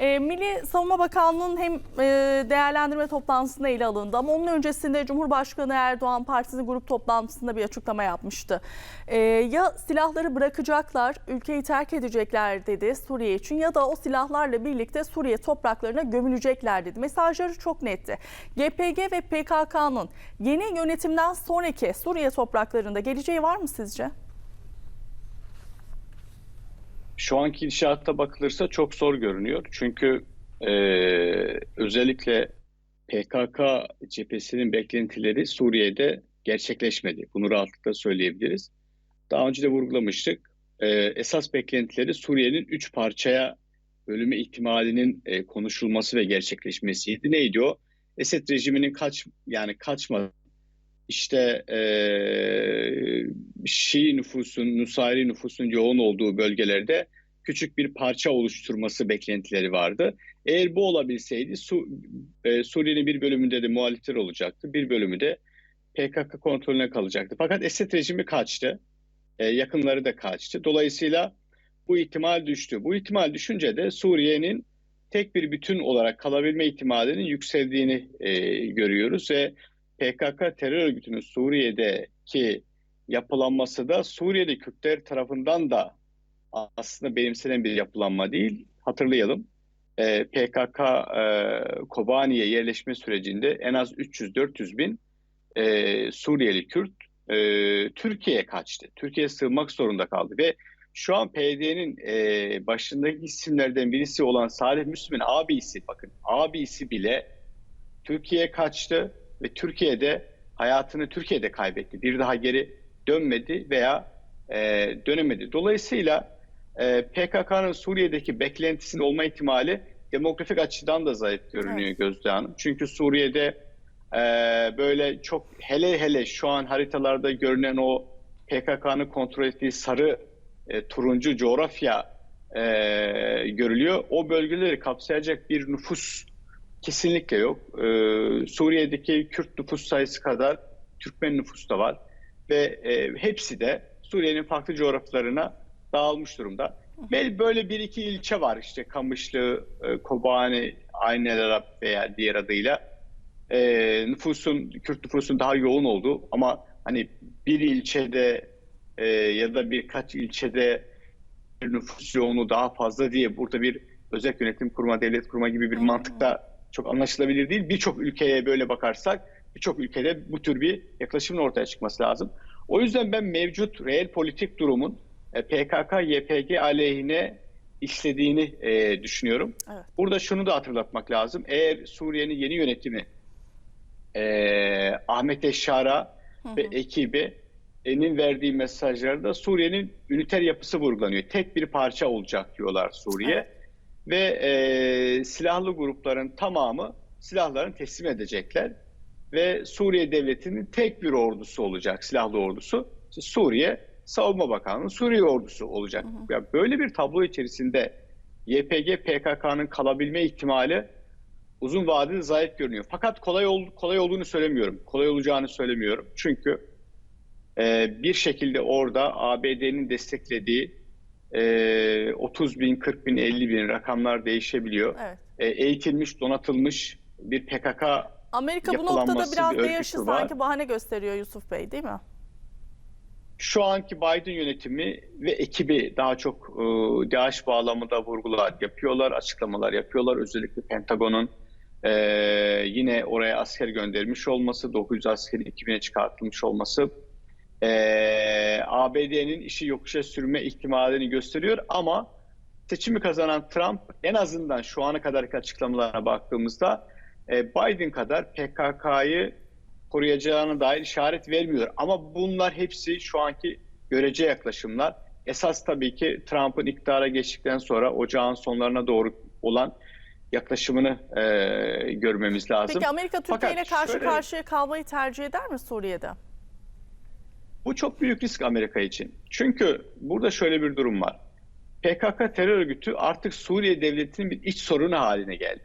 E, Milli Savunma Bakanlığı'nın hem e, değerlendirme toplantısında ele alındı ama onun öncesinde Cumhurbaşkanı Erdoğan partisinin grup toplantısında bir açıklama yapmıştı. E, ya silahları bırakacaklar, ülkeyi terk edecekler dedi Suriye için ya da o silahlarla birlikte Suriye topraklarına gömülecekler dedi. Mesajları çok netti. GPG ve PKK'nın yeni yönetimden sonraki Suriye topraklarında geleceği var mı sizce? Şu anki gidişatta bakılırsa çok zor görünüyor. Çünkü eee, özellikle PKK cephesinin beklentileri Suriye'de gerçekleşmedi. Bunu rahatlıkla söyleyebiliriz. Daha önce de vurgulamıştık. Eee, esas beklentileri Suriye'nin üç parçaya bölünme ihtimalinin e, konuşulması ve gerçekleşmesiydi. Neydi o? Esed rejiminin kaç yani kaçma işte eee Şii nüfusun, Nusayri nüfusun yoğun olduğu bölgelerde küçük bir parça oluşturması beklentileri vardı. Eğer bu olabilseydi Su, e, Suriye'nin bir bölümünde de muhalifler olacaktı, bir bölümü de PKK kontrolüne kalacaktı. Fakat Esed rejimi kaçtı, E, yakınları da kaçtı. Dolayısıyla bu ihtimal düştü. Bu ihtimal düşünce de Suriye'nin tek bir bütün olarak kalabilme ihtimalinin yükseldiğini e, görüyoruz ve PKK terör örgütünün Suriye'deki yapılanması da Suriyeli Kürtler tarafından da aslında benimsenen bir yapılanma değil. Hatırlayalım. Ee, PKK e, Kobani'ye yerleşme sürecinde en az 300-400 bin e, Suriyeli Kürt e, Türkiye'ye kaçtı. Türkiye'ye sığınmak zorunda kaldı ve şu an PYD'nin e, başındaki isimlerden birisi olan Salih Müslüm'ün abisi bakın abisi bile Türkiye'ye kaçtı ve Türkiye'de hayatını Türkiye'de kaybetti. Bir daha geri dönmedi veya e, dönemedi. Dolayısıyla e, PKK'nın Suriye'deki beklentisinin olma ihtimali demografik açıdan da zayıf görünüyor Gözde Hanım. Çünkü Suriye'de e, böyle çok hele hele şu an haritalarda görünen o PKK'nın kontrol ettiği sarı e, turuncu coğrafya e, görülüyor. O bölgeleri kapsayacak bir nüfus kesinlikle yok. E, Suriye'deki Kürt nüfus sayısı kadar Türkmen nüfus da var ve e, hepsi de Suriye'nin farklı coğrafyalarına dağılmış durumda. Bel böyle bir iki ilçe var işte Kamışlı, e, Kobani, Ayn el Arap veya diğer adıyla e, nüfusun Kürt nüfusun daha yoğun olduğu ama hani bir ilçede e, ya da birkaç ilçede bir nüfus yoğunluğu daha fazla diye burada bir özel yönetim kurma, devlet kurma gibi bir hı. mantıkta çok anlaşılabilir değil. Birçok ülkeye böyle bakarsak birçok ülkede bu tür bir yaklaşımın ortaya çıkması lazım. O yüzden ben mevcut reel politik durumun e, PKK, YPG aleyhine işlediğini e, düşünüyorum. Evet. Burada şunu da hatırlatmak lazım. Eğer Suriye'nin yeni yönetimi e, Ahmet Eşşar'a ve ekibinin verdiği mesajlarda Suriye'nin üniter yapısı vurgulanıyor. Tek bir parça olacak diyorlar Suriye. Evet. Ve e, silahlı grupların tamamı silahlarını teslim edecekler. Ve Suriye devletinin tek bir ordusu olacak, silahlı ordusu. Suriye Savunma Bakanlığı Suriye ordusu olacak. Ya böyle bir tablo içerisinde YPG PKK'nın kalabilme ihtimali uzun vadede zayıf görünüyor. Fakat kolay ol, kolay olduğunu söylemiyorum. Kolay olacağını söylemiyorum. Çünkü e, bir şekilde orada ABD'nin desteklediği e, 30 bin, 40 bin, 50 bin rakamlar değişebiliyor. Evet. E, eğitilmiş, donatılmış bir PKK Amerika bu noktada biraz bir DAEŞ'i sanki bahane gösteriyor Yusuf Bey değil mi? Şu anki Biden yönetimi ve ekibi daha çok e, DAEŞ bağlamında vurgular yapıyorlar, açıklamalar yapıyorlar. Özellikle Pentagon'un e, yine oraya asker göndermiş olması, 900 askerin 2000'e çıkartılmış olması e, ABD'nin işi yokuşa sürme ihtimalini gösteriyor. Ama seçimi kazanan Trump en azından şu ana kadarki açıklamalarına baktığımızda e, Biden kadar PKK'yı koruyacağına dair işaret vermiyor. Ama bunlar hepsi şu anki görece yaklaşımlar. Esas tabii ki Trump'ın iktidara geçtikten sonra ocağın sonlarına doğru olan yaklaşımını e, görmemiz lazım. Peki Amerika Türkiye ile karşı şöyle- karşıya kalmayı tercih eder mi Suriye'de? Bu çok büyük risk Amerika için. Çünkü burada şöyle bir durum var. PKK terör örgütü artık Suriye devletinin bir iç sorunu haline geldi.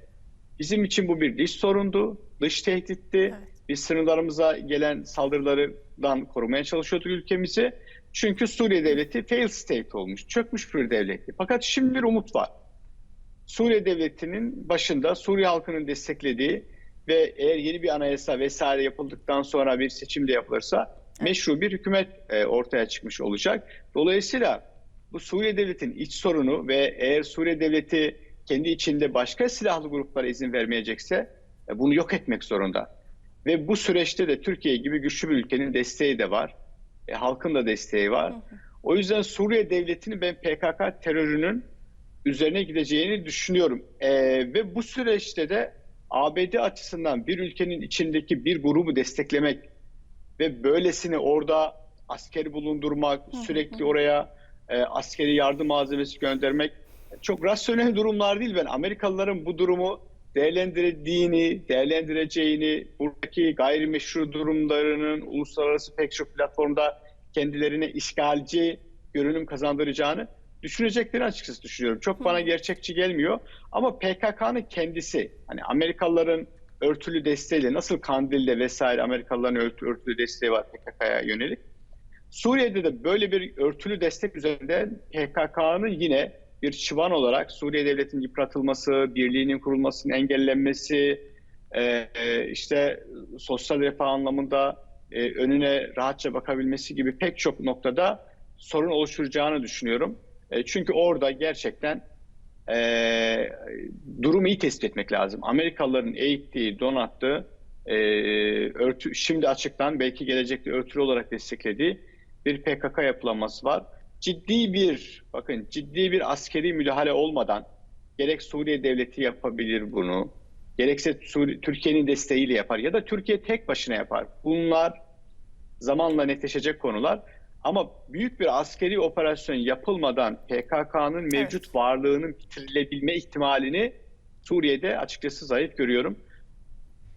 Bizim için bu bir dış sorundu, dış tehditti. Evet. Biz sınırlarımıza gelen saldırılardan korumaya çalışıyorduk ülkemizi. Çünkü Suriye devleti fail state olmuş, çökmüş bir devletti. Fakat şimdi bir umut var. Suriye devletinin başında Suriye halkının desteklediği ve eğer yeni bir anayasa vesaire yapıldıktan sonra bir seçim de yapılırsa meşru bir hükümet e, ortaya çıkmış olacak. Dolayısıyla bu Suriye devletinin iç sorunu ve eğer Suriye devleti kendi içinde başka silahlı gruplara izin vermeyecekse e, bunu yok etmek zorunda. Ve bu süreçte de Türkiye gibi güçlü bir ülkenin desteği de var. E, halkın da desteği var. O yüzden Suriye devletini ben PKK terörünün üzerine gideceğini düşünüyorum. E, ve bu süreçte de ABD açısından bir ülkenin içindeki bir grubu desteklemek ve böylesine orada askeri bulundurmak, sürekli oraya e, askeri yardım malzemesi göndermek çok rasyonel durumlar değil. Ben Amerikalıların bu durumu değerlendirdiğini, değerlendireceğini, buradaki gayrimeşru durumlarının uluslararası pek çok platformda kendilerine işgalci görünüm kazandıracağını düşüneceklerini açıkçası düşünüyorum. Çok bana gerçekçi gelmiyor. Ama PKK'nın kendisi, hani Amerikalıların örtülü desteğiyle nasıl Kandil'de vesaire Amerikalıların örtü, örtülü desteği var PKK'ya yönelik. Suriye'de de böyle bir örtülü destek üzerinden PKK'nın yine bir çıvan olarak Suriye devletinin yıpratılması, birliğinin kurulmasının engellenmesi, e, e, işte sosyal refah anlamında e, önüne rahatça bakabilmesi gibi pek çok noktada sorun oluşturacağını düşünüyorum. Çünkü orada gerçekten durumu iyi tespit etmek lazım. Amerikalıların eğittiği, donattığı, örtü, şimdi açıktan belki gelecekte örtülü olarak desteklediği bir PKK yapılanması var. Ciddi bir, bakın ciddi bir askeri müdahale olmadan gerek Suriye devleti yapabilir bunu, gerekse Türkiye'nin desteğiyle yapar ya da Türkiye tek başına yapar. Bunlar zamanla netleşecek konular. Ama büyük bir askeri operasyon yapılmadan PKK'nın mevcut varlığının bitirilebilme ihtimalini Suriye'de açıkçası zayıf görüyorum.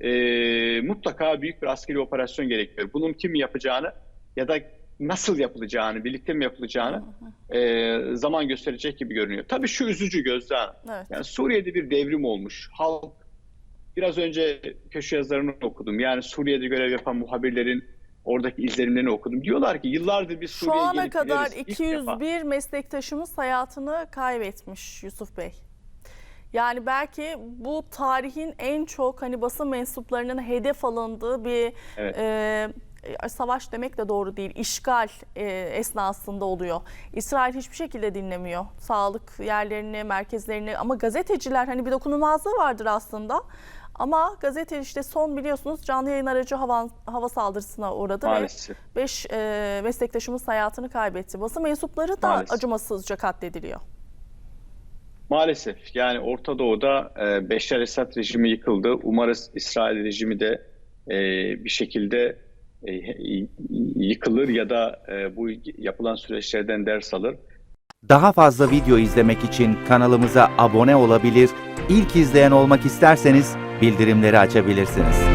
Ee, mutlaka büyük bir askeri operasyon gerekiyor. Bunun kim yapacağını ya da nasıl yapılacağını, birlikte mi yapılacağını e, zaman gösterecek gibi görünüyor. Tabii şu üzücü Gözde Hanım. Evet. Yani Suriye'de bir devrim olmuş. Halk biraz önce köşe yazılarını okudum. Yani Suriye'de görev yapan muhabirlerin oradaki izlenimlerini okudum. Diyorlar ki yıllardır biz Şu Suriye'ye ana gelip kadar gideriz. İlk defa. 201 meslektaşımız hayatını kaybetmiş Yusuf Bey. Yani belki bu tarihin en çok hani basın mensuplarının hedef alındığı bir Evet. e, savaş demek de doğru değil. İşgal e, esnasında oluyor. İsrail hiçbir şekilde dinlemiyor. Sağlık yerlerini, merkezlerini ama gazeteciler hani bir dokunulmazlığı vardır aslında. Ama gazete işte son biliyorsunuz canlı yayın aracı hava, hava saldırısına uğradı Maalesef. ve 5 meslektaşımız hayatını kaybetti. Basın mensupları da Maalesef. acımasızca katlediliyor. Maalesef yani Orta Doğu'da e, Beşar Esad rejimi yıkıldı. Umarız İsrail rejimi de e, bir şekilde e, yıkılır ya da e, bu yapılan süreçlerden ders alır. Daha fazla video izlemek için kanalımıza abone olabilir, ilk izleyen olmak isterseniz bildirimleri açabilirsiniz.